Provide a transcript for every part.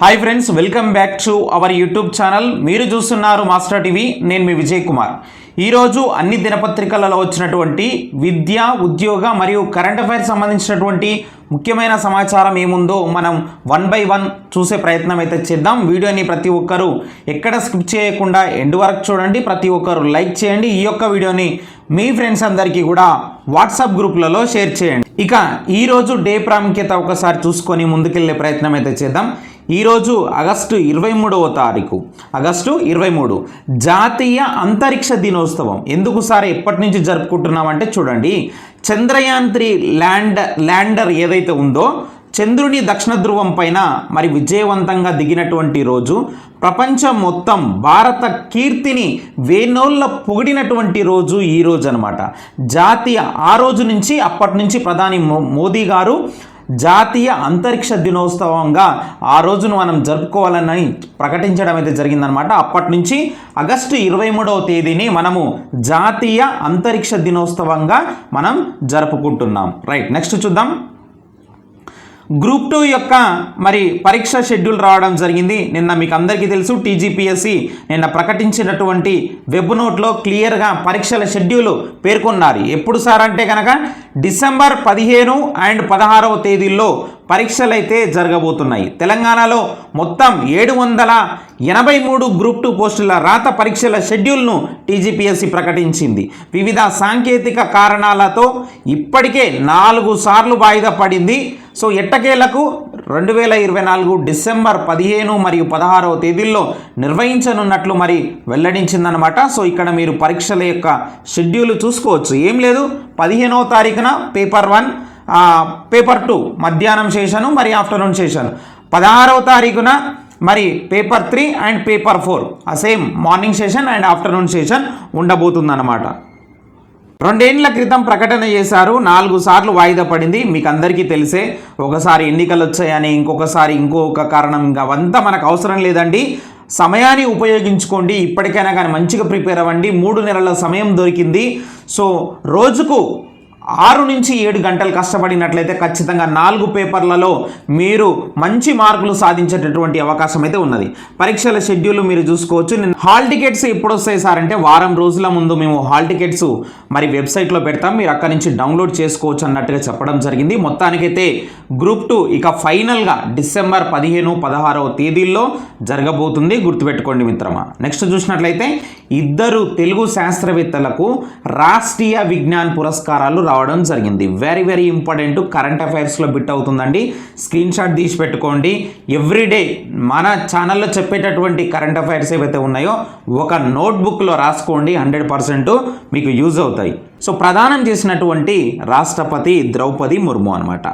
Hi friends welcome back to our YouTube channel మీరు చూస్తున్నారు master TV నేను మీ విజయ్ కుమార్ ఈరోజు అన్ని దినపత్రికలలో వచ్చినటువంటి విద్య ఉద్యోగ మరియు కరెంట్ అఫైర్స్ సంబంధించినటువంటి ముఖ్యమైన సమాచారం ఏముందో మనం వన్ బై వన్ చూసే ప్రయత్నం అయితే చేద్దాం. వీడియోని ప్రతి ఒక్కరూ ఎక్కడ స్కిప్ చేయకుండా ఎండ్ వరకు చూడండి. ప్రతి ఒక్కరు లైక్ చేయండి. ఈ యొక్క వీడియోని మీ ఫ్రెండ్స్ అందరికీ కూడా వాట్సాప్ గ్రూప్లలో షేర్ చేయండి. ఇక ఈరోజు డే ప్రాముఖ్యత ఒకసారి చూసుకొని ముందుకెళ్ళే ప్రయత్నం అయితే చేద్దాం. ఈరోజు ఆగస్టు ఇరవై మూడవ తారీఖు. ఆగస్టు ఇరవై మూడు. జాతీయ అంతరిక్ష దినోత్సవం. ఎందుకు సార్ ఎప్పటి నుంచి జరుపుకుంటున్నామంటే చూడండి. చంద్రయాన్ త్రీ ల్యాండ్ ల్యాండర్ ఏదైతే ఉందో చంద్రుని దక్షిణ ధ్రువం పైన మరి విజయవంతంగా దిగినటువంటి రోజు ప్రపంచం మొత్తం భారత కీర్తిని వేనోళ్ళ పొగిడినటువంటి రోజు ఈ రోజు అనమాట జాతీయ ఆ రోజు నుంచి అప్పటి నుంచి ప్రధాని మో- మోదీ గారు జాతీయ అంతరిక్ష దినోత్సవంగా ఆ రోజును మనం జరుపుకోవాలని ప్రకటించడం అయితే జరిగిందనమాట. అప్పటి నుంచి ఆగస్టు ఇరవై మూడవ తేదీని మనము జాతీయ అంతరిక్ష దినోత్సవంగా మనం జరుపుకుంటున్నాం. రైట్ నెక్స్ట్ చూద్దాం. గ్రూప్ టూ యొక్క మరి పరీక్ష షెడ్యూల్ రావడం జరిగింది. నిన్న మీకు అందరికీ తెలుసు టీజీపీఎస్సి నిన్న ప్రకటించినటువంటి వెబ్ నోట్లో క్లియర్గా పరీక్షల షెడ్యూల్ పేర్కొన్నారు. ఎప్పుడు సార్ అంటే కనుక డిసెంబర్ పదిహేను అండ్ పదహారవ తేదీల్లో పరీక్షలైతే జరగబోతున్నాయి. తెలంగాణలో మొత్తం ఏడు వందల ఎనభై మూడు గ్రూప్ టూ పోస్టుల రాత పరీక్షల షెడ్యూల్ను టీజీపీఎస్సీ ప్రకటించింది. వివిధ సాంకేతిక కారణాలతో ఇప్పటికే నాలుగు సార్లు వాయిదా పడింది. సో ఎట్టకేలకు రెండు వేల ఇరవై నాలుగు డిసెంబర్ పదిహేను మరియు పదహారవ తేదీల్లో నిర్వహించనున్నట్లు మరి వెల్లడించిందనమాట సో ఇక్కడ మీరు పరీక్షల యొక్క షెడ్యూల్ చూసుకోవచ్చు. ఏం లేదు పదిహేనవ తారీఖున పేపర్ వన్ పేపర్ టూ మధ్యాహ్నం చేశాను మరి ఆఫ్టర్నూన్ సెషన్. పదహారవ తారీఖున మరి paper three and paper four ఆ same morning session and afternoon session ఉండబోతుందన్నమాట. రెండేండ్ల క్రితం ప్రకటన చేశారు. నాలుగు సార్లు వాయిదా పడింది. మీకు అందరికీ తెలిసే ఒకసారి ఎన్నికలు వచ్చాయని ఇంకొకసారి ఇంకొక కారణం. ఇంకా అవంతా మనకు అవసరం లేదండి. సమయాన్ని ఉపయోగించుకోండి. ఇప్పటికైనా కానీ మంచిగా ప్రిపేర్ అవ్వండి. మూడు నెలల సమయం దొరికింది. సో రోజుకు ఆరు నుంచి ఏడు గంటలు కష్టపడినట్లయితే ఖచ్చితంగా నాలుగు పేపర్లలో మీరు మంచి మార్కులు సాధించేటటువంటి అవకాశం అయితే ఉన్నది. పరీక్షల షెడ్యూల్ మీరు చూసుకోవచ్చు. నేను హాల్ టికెట్స్ ఎప్పుడు వస్తాయి సార్ అంటే వారం రోజుల ముందు మేము హాల్ టికెట్స్ మరి వెబ్సైట్లో పెడతాం. మీరు అక్కడి నుంచి డౌన్లోడ్ చేసుకోవచ్చు అన్నట్టుగా చెప్పడం జరిగింది. మొత్తానికైతే గ్రూప్ టూ ఇక ఫైనల్గా డిసెంబర్ పదిహేను పదహారవ తేదీల్లో జరగబోతుంది. గుర్తుపెట్టుకోండి మిత్రమా. నెక్స్ట్ చూసినట్లయితే ఇద్దరు తెలుగు శాస్త్రవేత్తలకు రాష్ట్రీయ విజ్ఞాన్ పురస్కారాలు కావడం జరిగింది. వెరీ వెరీ ఇంపార్టెంట్ కరెంట్ అఫైర్స్లో బిట్ అవుతుందండి. స్క్రీన్ షాట్ తీసి పెట్టుకోండి. ఎవ్రీడే మన ఛానల్లో చెప్పేటటువంటి కరెంట్ అఫైర్స్ ఏవైతే ఉన్నాయో ఒక నోట్బుక్లో రాసుకోండి. హండ్రెడ్ పర్సెంట్ మీకు యూజ్ అవుతాయి. సో ప్రదానం చేసినటువంటి రాష్ట్రపతి ద్రౌపది ముర్ము అనమాట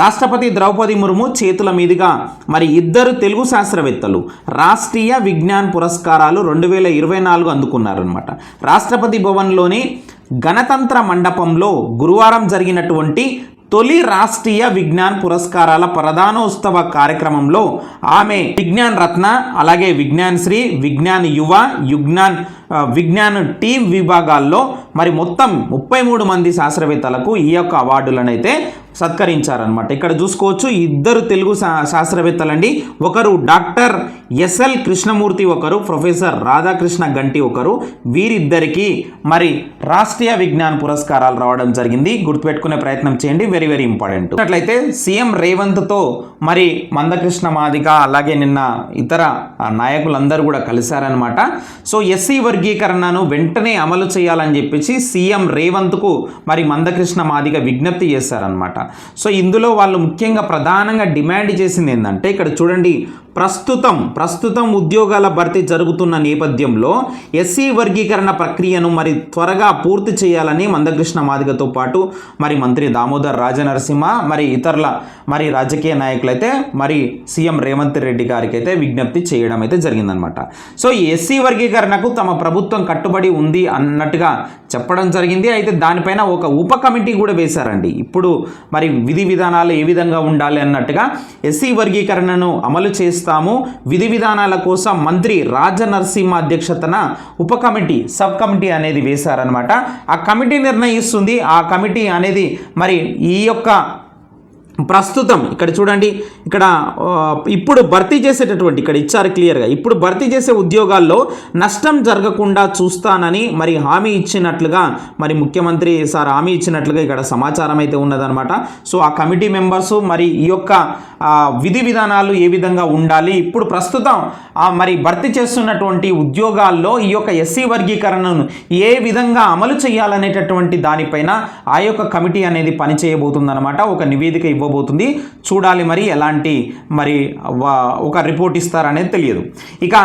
రాష్ట్రపతి ద్రౌపది ముర్ము చేతుల మీదుగా మరి ఇద్దరు తెలుగు శాస్త్రవేత్తలు రాష్ట్రీయ విజ్ఞాన్ పురస్కారాలు రెండు వేల ఇరవై నాలుగు అందుకున్నారనమాట రాష్ట్రపతి భవన్లోని గణతంత్ర మండపంలో గురువారం జరిగినటువంటి తొలి రాష్ట్రీయ విజ్ఞాన్ పురస్కారాల ప్రధానోత్సవ కార్యక్రమంలో ఆమె విజ్ఞాన్ రత్న అలాగే విజ్ఞాన్ శ్రీ విజ్ఞాన్ యువ యుజ్ఞాన్ విజ్ఞాన్ టీం విభాగాల్లో మరి మొత్తం ముప్పై మూడు మంది శాస్త్రవేత్తలకు ఈ యొక్క అవార్డులను అయితే సత్కరించారనమాట ఇక్కడ చూసుకోవచ్చు ఇద్దరు తెలుగు శా- శాస్త్రవేత్తలండి. ఒకరు డాక్టర్ ఎస్ఎల్ కృష్ణమూర్తి ఒకరు ప్రొఫెసర్ రాధాకృష్ణ గంటి ఒకరు. వీరిద్దరికీ మరి రాష్ట్రీయ విజ్ఞాన్ పురస్కారాలు రావడం జరిగింది. గుర్తుపెట్టుకునే ప్రయత్నం చేయండి. వెరీ వెరీ ఇంపార్టెంట్ అట్లయితే సీఎం రేవంత్తో మరి మందకృష్ణ మాదిక అలాగే నిన్న ఇతర నాయకులందరూ కూడా కలిశారనమాట సో ఎస్సీ వర్గీకరణను వెంటనే అమలు చేయాలని చెప్పేసి సీఎం రేవంత్కు మరి మందకృష్ణ మాదిక విజ్ఞప్తి చేశారనమాట సో ఇందులో వాళ్ళు ముఖ్యంగా ప్రధానంగా డిమాండ్ చేసింది ఏంటంటే ఇక్కడ చూడండి ప్రస్తుతం ప్రస్తుతం ఉద్యోగాల భర్తీ జరుగుతున్న నేపథ్యంలో ఎస్సీ వర్గీకరణ ప్రక్రియను మరి త్వరగా పూర్తి చేయాలని మందకృష్ణ మాదిగతో పాటు మరి మంత్రి దామోదర్ రాజనరసింహ మరి ఇతరుల మరి రాజకీయ నాయకులైతే మరి సీఎం రేవంత్ రెడ్డి గారికి అయితే విజ్ఞప్తి చేయడం అయితే జరిగిందనమాట సో ఈ ఎస్సీ వర్గీకరణకు తమ ప్రభుత్వం కట్టుబడి ఉంది అన్నట్టుగా చెప్పడం జరిగింది. అయితే దానిపైన ఒక ఉప కమిటీ కూడా వేశారండి. ఇప్పుడు మరి విధి విధానాలు ఏ విధంగా ఉండాలి అన్నట్టుగా ఎస్సీ వర్గీకరణను అమలు చేస్తాము. విధి విధానాల కోసం మంత్రి రాజనరసింహ అధ్యక్షతన ఉప కమిటీ సబ్ కమిటీ అనేది వేశారనమాట ఆ కమిటీ నిర్ణయిస్తుంది. ఆ కమిటీ అనేది మరి ఈ యొక్క ప్రస్తుతం ఇక్కడ చూడండి ఇక్కడ ఇప్పుడు భర్తీ చేసేటటువంటి ఇక్కడ ఇచ్చారు క్లియర్గా ఇప్పుడు భర్తీ చేసే ఉద్యోగాల్లో నష్టం జరగకుండా చూస్తానని మరి హామీ ఇచ్చినట్లుగా మరి ముఖ్యమంత్రి సార్ హామీ ఇచ్చినట్లుగా ఇక్కడ సమాచారం అయితే ఉన్నదనమాట సో ఆ కమిటీ మెంబర్స్ మరి ఈ యొక్క విధి విధానాలు ఏ విధంగా ఉండాలి ఇప్పుడు ప్రస్తుతం ఆ, మరి భర్తీ చేస్తున్నటువంటి ఉద్యోగాల్లో ఈ యొక్క ఎస్సీ వర్గీకరణను ఏ విధంగా అమలు చేయాలనేటటువంటి దానిపైన ఆ యొక్క కమిటీ అనేది పనిచేయబోతుందన్నమాట. ఒక నివేదిక ఇవ్వబోతుంది. చూడాలి మరి ఎలాంటి మరి ఒక రిపోర్ట్ ఇస్తారనేది తెలియదు. ఇక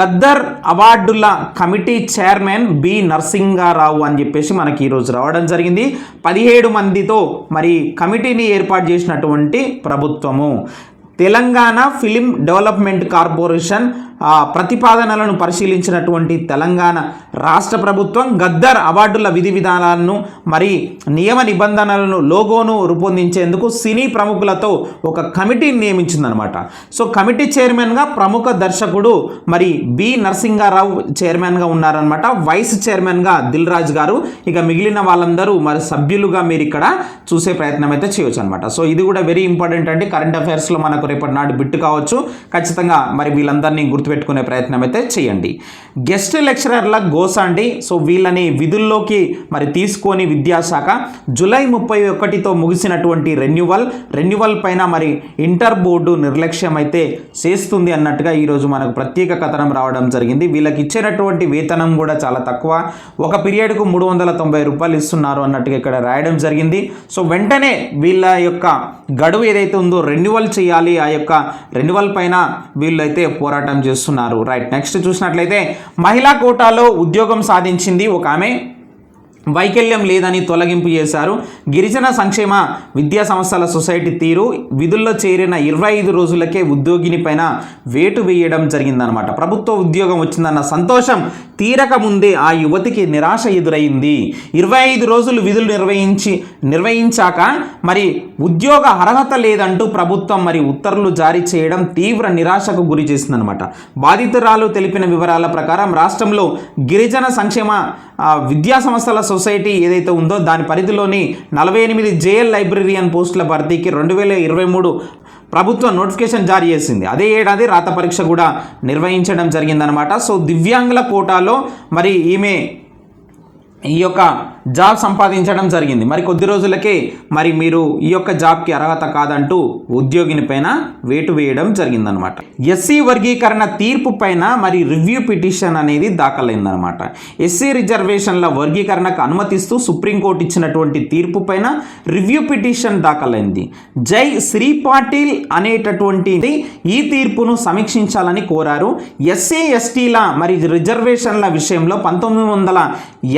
గద్దర్ అవార్డుల కమిటీ చైర్మన్ బి నరసింగారావు అని చెప్పేసి మనకి ఈరోజు రావడం జరిగింది. పదిహేడు మందితో మరి కమిటీని ఏర్పాటు చేసినటువంటి ప్రభుత్వము. తెలంగాణ ఫిలిం డెవలప్మెంట్ కార్పొరేషన్ ప్రతిపాదనలను పరిశీలించినటువంటి తెలంగాణ రాష్ట్ర ప్రభుత్వం గద్దర్ అవార్డుల విధి విధానాలను మరి నియమ నిబంధనలను లోగోను రూపొందించేందుకు సినీ ప్రముఖులతో ఒక కమిటీని నియమించిందనమాట. సో కమిటీ చైర్మన్గా ప్రముఖ దర్శకుడు మరి బి నరసింగారావు చైర్మన్గా ఉన్నారనమాట. వైస్ చైర్మన్గా దిల్ రాజు గారు. ఇక మిగిలిన వాళ్ళందరూ మరి సభ్యులుగా మీరు ఇక్కడ చూసే ప్రయత్నం అయితే చేయొచ్చు అనమాట సో ఇది కూడా వెరీ ఇంపార్టెంట్ అండి. కరెంట్ అఫైర్స్లో మనకు రేపటి నాడు బిట్టు కావచ్చు. ఖచ్చితంగా మరి వీళ్ళందరినీ గుర్తుపెట్టుకునే ప్రయత్నం అయితే చేయండి. గెస్ట్ లెక్చరర్ల గోస అండి సో వీళ్ళని విధుల్లోకి మరి తీసుకొని విద్యాశాఖ జూలై ముప్పై ఒకటితో ముగిసినటువంటి రెన్యువల్ రెన్యువల్ పైన మరి ఇంటర్ బోర్డు నిర్లక్ష్యం అయితే చేస్తుంది అన్నట్టుగా ఈరోజు మనకు ప్రత్యేక కథనం రావడం జరిగింది. వీళ్ళకి ఇచ్చేటటువంటి వేతనం కూడా చాలా తక్కువ. ఒక పీరియడ్కు మూడు వందల తొంభై రూపాయలు ఇస్తున్నారు అన్నట్టుగా ఇక్కడ రాయడం జరిగింది. సో వెంటనే వీళ్ళ యొక్క గడువు ఏదైతే ఉందో రెన్యువల్ చేయాలి ఆ యొక్క రెన్యువల్ పైన వీళ్ళైతే పోరాటం చేస్తున్నారు. రైట్ నెక్స్ట్ చూసినట్లయితే మహిళా కోటాలో ఉద్యోగం సాధించింది ఒక ఆమె. వైకల్యం లేదని తొలగింపు చేశారు. గిరిజన సంక్షేమ విద్యా సంస్థల సొసైటీ తీరు విధుల్లో చేరిన ఇరవై ఐదు రోజులకే ఉద్యోగిని పైన వేటు వేయడం జరిగిందనమాట ప్రభుత్వ ఉద్యోగం వచ్చిందన్న సంతోషం తీరక ముందే ఆ యువతికి నిరాశ ఎదురైంది. ఇరవై ఐదు రోజులు విధులు నిర్వహించి నిర్వహించాక మరి ఉద్యోగ అర్హత లేదంటూ ప్రభుత్వం మరి ఉత్తర్వులు జారీ చేయడం తీవ్ర నిరాశకు గురి చేసిందనమాట బాధితురాలు తెలిపిన వివరాల ప్రకారం రాష్ట్రంలో గిరిజన సంక్షేమ విద్యా సంస్థల సొసైటీ ఏదైతే ఉందో దాని పరిధిలోని నలభై ఎనిమిది జేఎల్ లైబ్రరీయన్ పోస్టుల భర్తీకి రెండు వేల ఇరవై మూడు ప్రభుత్వం నోటిఫికేషన్ జారీ చేసింది. అదే ఏడాది రాత పరీక్ష కూడా నిర్వహించడం జరిగిందనమాట సో దివ్యాంగుల కోటాలో మరి ఈమె ఈ యొక్క జాబ్ సంపాదించడం జరిగింది. మరి కొద్ది రోజులకే మరి మీరు ఈ యొక్క జాబ్కి అర్హత కాదంటూ ఉద్యోగిని పైన వేటు వేయడం జరిగిందనమాట ఎస్సీ వర్గీకరణ తీర్పు పైన మరి రివ్యూ పిటిషన్ అనేది దాఖలైందనమాట ఎస్సీ రిజర్వేషన్ల వర్గీకరణకు అనుమతిస్తూ సుప్రీంకోర్టు ఇచ్చినటువంటి తీర్పు పైన రివ్యూ పిటిషన్ దాఖలైంది. జై శ్రీ పాటిల్ అనేటటువంటిది ఈ తీర్పును సమీక్షించాలని కోరారు. ఎస్సీ ఎస్టీల మరి రిజర్వేషన్ల విషయంలో పంతొమ్మిది వందల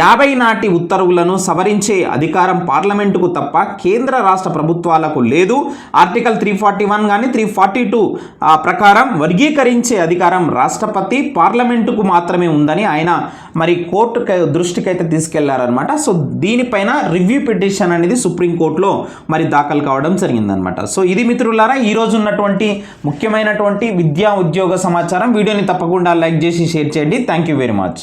యాభై నాటి ఉత్తర్వులను సవరించే అధికారం పార్లమెంటుకు తప్ప కేంద్ర రాష్ట్ర ప్రభుత్వాలకు లేదు. ఆర్టికల్ త్రీ ఫార్టీ వన్ కానీ త్రీ ఫార్టీ టూ ప్రకారం వర్గీకరించే అధికారం రాష్ట్రపతి పార్లమెంటుకు మాత్రమే ఉందని ఆయన మరి కోర్టు దృష్టికైతే తీసుకెళ్ళారనమాట సో దీనిపైన రివ్యూ పిటిషన్ అనేది సుప్రీంకోర్టులో మరి దాఖలు కావడం జరిగిందనమాట సో ఇది మిత్రులారా ఈ రోజు ఉన్నటువంటి ముఖ్యమైనటువంటి విద్యా ఉద్యోగ సమాచారం. వీడియోని తప్పకుండా లైక్ చేసి షేర్ చేయండి. Thank you very much.